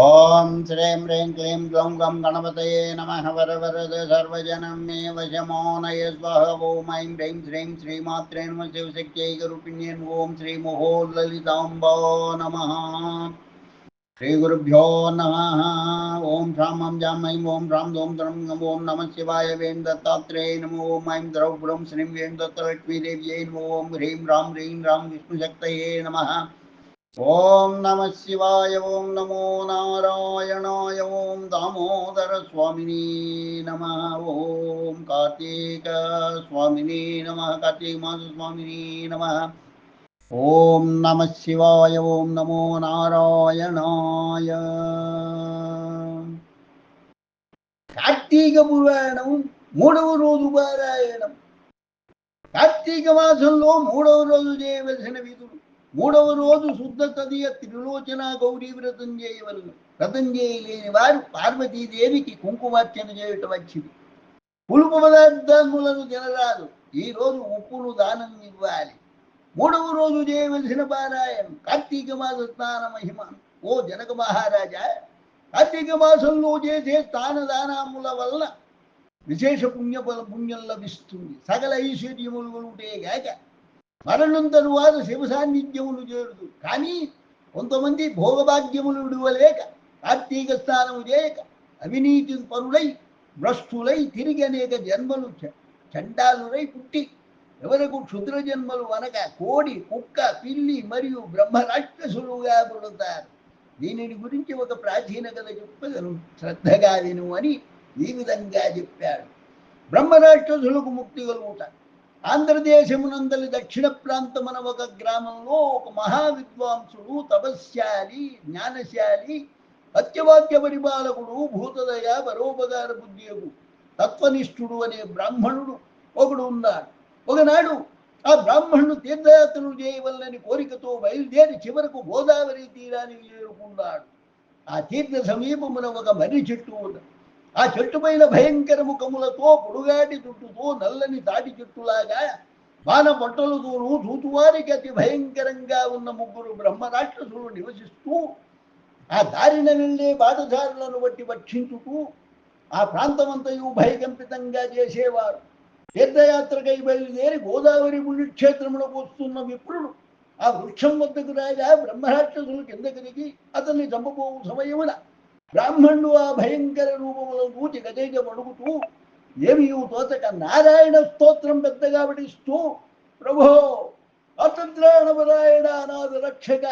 ॐ श्रीं ह्रीं क्लीं ग्लौं गं गणपतये नमः वरवरद सर्वजनं मे वशमोनय स्वः ॐ ऐं ह्रीं श्रीं श्रीमात्रे नमः शिवशक्त्यैकरूपिण्यं ॐ श्रीमोहो ललिताम्बो नमः। श्रीगुरुभ्यो नमः। ॐ शां हं जां ऐं ॐ ह्रां दों द्रं गं ॐ नमः शिवाय वें दत्तात्रेय नमो ॐ ऐं द्रौपुरं श्रीं वें दत्तलक्ष्मीदेव्यै नमो ॐ ह्रीं ह्रां ह्रीं ह्रां विष्णुशक्तये नमः। ॐ नमः शिवाय ॐ नमो नारायणाय ॐ दामोदरस्वामिनी नमः ॐ कार्तीकस्वामिनी नमः कार्तीकमासस्वामिनी नमः ॐ नमः शिवाय ॐ नमो నారాయణాయ కార్తీక పురాణం మూడవ రోజు పారాయణం కార్తీక మాసంలో మూడవ రోజు చేయవలసిన విధులు మూడవ రోజు శుద్ధ తదియ త్రిలోచన గౌరీ వ్రతం చేయవలను. వ్రతం చేయలేని వారు పార్వతీదేవికి కుంకుమార్చన చేయటం వచ్చింది పులుపు పదార్థములను తినరాదు. ఈ రోజు ఉప్పును దానం ఇవ్వాలి. మూడవ రోజు చేయవలసిన పారాయణం. కార్తీక మాస స్నాన మహిమ. ఓ జనక మహారాజా కార్తీక మాసంలో చేసే స్థాన దానముల వలన విశేష పుణ్య పుణ్యం లభిస్తుంది. సకల ఐశ్వర్యములు కలుగుటే గాక మరణం తరువాత శివ సాన్నిధ్యములు చేరుదు కానీ కొంతమంది భోగభాగ్యములు విడువలేక కార్తీక స్నానము చేయక అవినీతి పరులై భ్రష్టులై తిరిగి అనేక జన్మలు చండాలురై పుట్టి ఎవరకు క్షుద్ర జన్మలు అనక కోడి కుక్క పిల్లి మరియు బ్రహ్మరాక్షసులుగా పుడతారు. దీనిని గురించి ఒక ప్రాచీన కథ చెప్పగలను. శ్రద్ధగా విను అని ఈ విధంగా చెప్పాడు. బ్రహ్మరాక్షసులకు ముక్తి కలుగుతారు ఆంధ్రదేశమునందలి దక్షిణ ప్రాంతమున ఒక గ్రామంలో ఒక మహా విద్వాంసుడు తపస్శాలి జ్ఞానశాలి సత్యవాక్య పరిపాలకుడు భూతదయ పరోపకార బుద్ధియకు తత్వనిష్ఠుడు అనే బ్రాహ్మణుడు ఒకడు ఉన్నాడు. ఒకనాడు ఆ బ్రాహ్మణుడు తీర్థయాత్రలు చేయవల్లని కోరికతో బయలుదేరి చివరకు గోదావరి తీరానికి చేరుకున్నాడు. ఆ తీర్థ సమీపమున ఒక మర్రి చెట్టు ఉన్నది. ఆ చెట్టు పైన భయంకర ముఖములతో పొడుగాటి జుట్టుతో నల్లని తాటి చెట్టులాగా బాణ పొట్టలతోనూ చూతువారికి అతి భయంకరంగా ఉన్న ముగ్గురు బ్రహ్మ రాక్షసులు నివసిస్తూ ఆ దారిన వెళ్ళే బాటదారులను బట్టి భక్షించుతూ ఆ ప్రాంతమంతయు భయకంపితంగా చేసేవారు. తీర్థయాత్రకై బయలుదేరి గోదావరి పుణ్యక్షేత్రములకు వస్తున్న విప్రుడు ఆ వృక్షం వద్దకు రాగా బ్రహ్మరాక్షసులు కిందకి దిగి అతన్ని చంపబోవు సమయమున బ్రాహ్మణుడు ఆ భయంకర రూపములను చూచి గదేజ అడుగుతూ ఏమి తోచక నారాయణ స్తోత్రం పెద్దగా పఠిస్తూ ప్రభో అతంత్రాణపరాయణ అనాథ రక్షక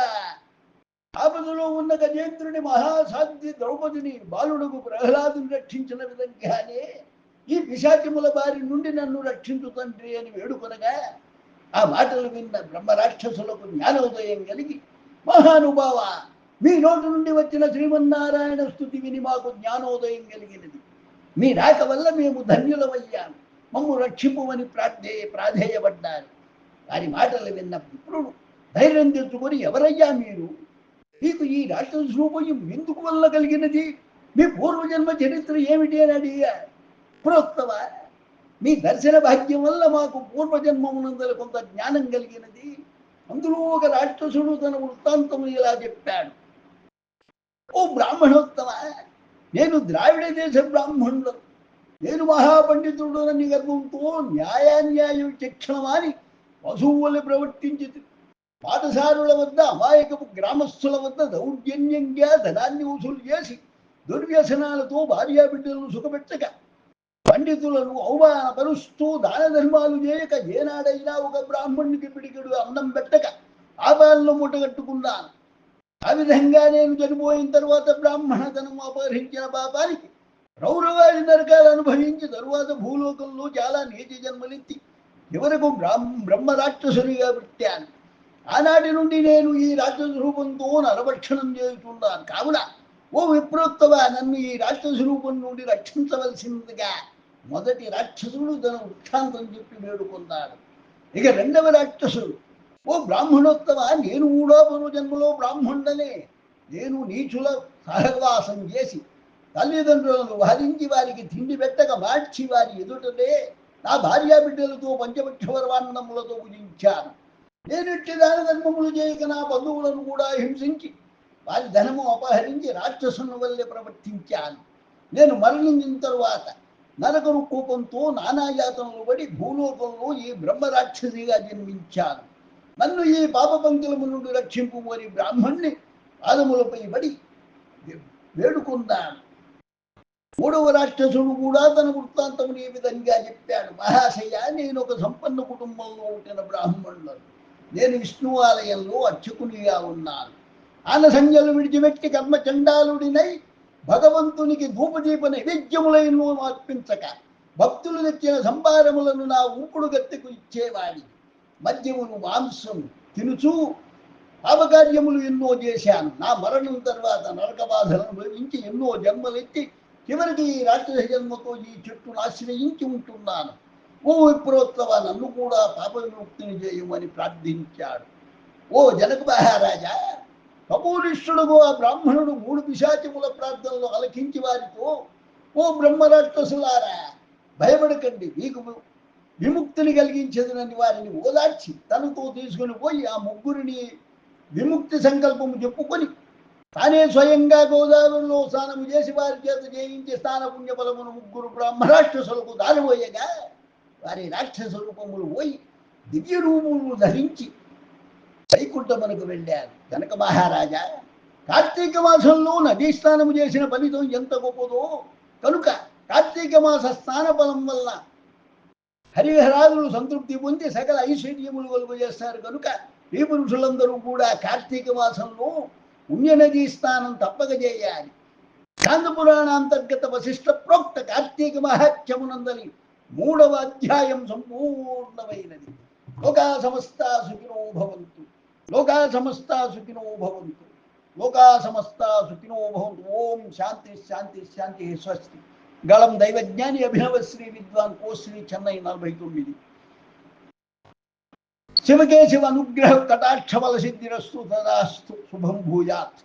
ఆపదలో ఉన్న గజేంద్రుని మహాసాధ్య ద్రౌపదిని బాలుడుకు ప్రహ్లాదుని రక్షించిన విధంగానే ఈ పిశాచముల బారి నుండి నన్ను రక్షించు తండ్రి అని వేడుకొనగా ఆ మాటలు విన్న బ్రహ్మ రాక్షసులకు జ్ఞానోదయం కలిగి మహానుభావ మీ నోటి నుండి వచ్చిన శ్రీమన్నారాయణ స్థుతి విని మాకు జ్ఞానోదయం కలిగినది. మీ రాక వల్ల మేము ధన్యులమయ్యాము మమ్ము రక్షింపుమని ప్రార్థే ప్రాధేయపడ్డారు. వారి మాటలు విన్న పుత్రుడు ధైర్యం తెచ్చుకొని ఎవరయ్యా మీరు? మీకు ఈ రాష్ట్ర రూపం ఎందుకు వల్ల కలిగినది? మీ పూర్వజన్మ చరిత్ర ఏమిటి? అని అడిగారు. ప్రోక్తవ మీ దర్శన భాగ్యం వల్ల మాకు పూర్వజన్మమునందల కొంత జ్ఞానం కలిగినది. అందులో ఒక రాక్షసుడు తన వృత్తాంతము ఇలా చెప్పాడు. ఓ బ్రాహ్మణోత్తమ నేను ద్రావిడ దేశ బ్రాహ్మణుడు. నేను మహాపండితుడని గర్వంతో న్యాయాన్యాయ చక్షణమాని వసూవులు ప్రవర్తించి పాఠశాలల వద్ద అమాయకపు గ్రామస్తుల వద్ద దౌర్జన్యంగా ధనాన్ని వసూలు చేసి దుర్వ్యసనాలతో భార్యాబిడ్డలను సుఖపెట్టక పండితులను అవమానపరుస్తూ దాన ధర్మాలు చేయక ఏనాడైనా ఒక బ్రాహ్మణునికి పిడికెడు అన్నం పెట్టక ఆపాలను ముట్టగట్టుకున్నాను ఆ విధంగా నేను చనిపోయిన తర్వాత బ్రాహ్మణతనం అపహరించిన పాపానికి రౌరవాది నరకాలు అనుభవించి తరువాత భూలోకంలో చాలా నీచ జన్మలెత్తి చివరకు బ్రాహ్మ బ్రహ్మ రాక్షసునిగా పెట్టాను. ఆనాటి నుండి నేను ఈ రాక్షస రూపంతో నరభక్షణం చేస్తున్నాను కావున ఓ విప్రోక్తవ నన్ను ఈ రాక్షస రూపం నుండి రక్షించవలసిందిగా మొదటి రాక్షసుడు తన వృత్తాంతం చెప్పి వేడుకున్నాడు. ఇక రెండవ రాక్షసుడు ఓ బ్రాహ్మణోత్తమ నేను కూడా పూర్వజన్మలో బ్రాహ్మణుడనే. నేను నీచుల సహవాసం చేసి తల్లిదండ్రులను వహరించి వారికి తిండి పెట్టక మార్చి వారి ఎదుటనే నా భార్యా బిడ్డలతో పంచపక్ష వర్వాన్నములతో పూజించాను నేనిట్టి దాన ధర్మములు చేయక నా బంధువులను కూడా హింసించి వారి ధనము అపహరించి రాక్షసుని వల్లే ప్రవర్తించాను. నేను మరణించిన తరువాత నరకరు కోపంతో నానాయాతనలు పడి భూలోకంలో ఈ బ్రహ్మరాక్షసిగా జన్మించాను. నన్ను ఈ పాప పంక్తులము నుండి రక్షింపు మరి బ్రాహ్మణ్ణి పాదములపై పడి వేడుకున్నాను. మూడవ రాక్షసుడు కూడా తన వృత్తాంతమును ఈ విధంగా చెప్పాడు. మహాశయ నేను ఒక సంపన్న కుటుంబంలో పుట్టిన బ్రాహ్మణులను నేను విష్ణు ఆలయంలో అర్చకునిగా ఉన్నాను. ఆనసంజలు విడిచిపెట్టి కర్మచండాలుడినై భగవంతునికి ధూపదీప నైవేద్యములైన అర్పించక భక్తులు తెచ్చిన సంభారములను నా ఊపుడు గత్తెకు ఇచ్చేవాడి మద్యమును మాంసం తినుచూ పాపకార్యములు ఎన్నో చేశాను. నా మరణం తర్వాత నరక బాధలను అనుభవించి ఎన్నో జన్మలెత్తి చివరికి ఈ రాక్షస జన్మతో ఈ చెట్టును ఆశ్రయించి ఉంటున్నాను. ఓ విప్రోత్సవ నన్ను కూడా పాప విముక్తిని చేయమని ప్రార్థించాడు. ఓ జనక మహారాజా కపూరిష్ఠుడుగు ఆ బ్రాహ్మణుడు మూడు పిశాచముల ప్రార్థనలు అలకించి వారితో ఓ బ్రహ్మరాక్షసులారా భయపడకండి. మీకు విముక్తిని కలిగించేటువంటి వారిని ఓదార్చి తనతో తీసుకుని పోయి ఆ ముగ్గురిని విముక్తి సంకల్పము చెప్పుకొని తానే స్వయంగా గోదావరిలో స్నానము చేసి వారి చేత జయించి స్నాన పుణ్యఫలమును ముగ్గురు బ్రహ్మరాక్షసులకు దారిపోయగా వారి రాక్షస రూపములు పోయి దివ్య రూపములు ధరించి వైకుంఠమునకు వెళ్ళారు. కనుక మహారాజా కార్తీక మాసంలో నదీ స్నానము చేసిన ఫలితం ఎంత గొప్పదో. కనుక కార్తీక మాస స్నాన బలం వల్ల హరిహరాదులు సంతృప్తి పొంది సకల ఐశ్వర్యములు కలుగు చేస్తారు కనుక ఈ పురుషులందరూ కూడా కార్తీక మాసంలో పుణ్యనదీ స్నానం తప్పక చేయాలి. కాంత పురాణ అంతర్గత వశిష్ట ప్రోక్త కార్తీక మహాత్యమునందని మూడవ అధ్యాయం సంపూర్ణమైనది. లోకా సమస్త సుఖినో భవంతు. లోకా సమస్త సుఖినో భవంతు. లోకా సమస్త సుఖినో భవంతు. ఓం శాంతి శాంతి శాంతి స్వస్తి. గళం దైవజ్ఞాని అభినవ శ్రీ విద్వాన్ కోశ్రీ చెన్నై నలభై తొమ్మిది శివకేశవ అనుగ్రహ కటాక్ష బల సిద్ధిరస్తు తదాస్తు శుభం భూయాత్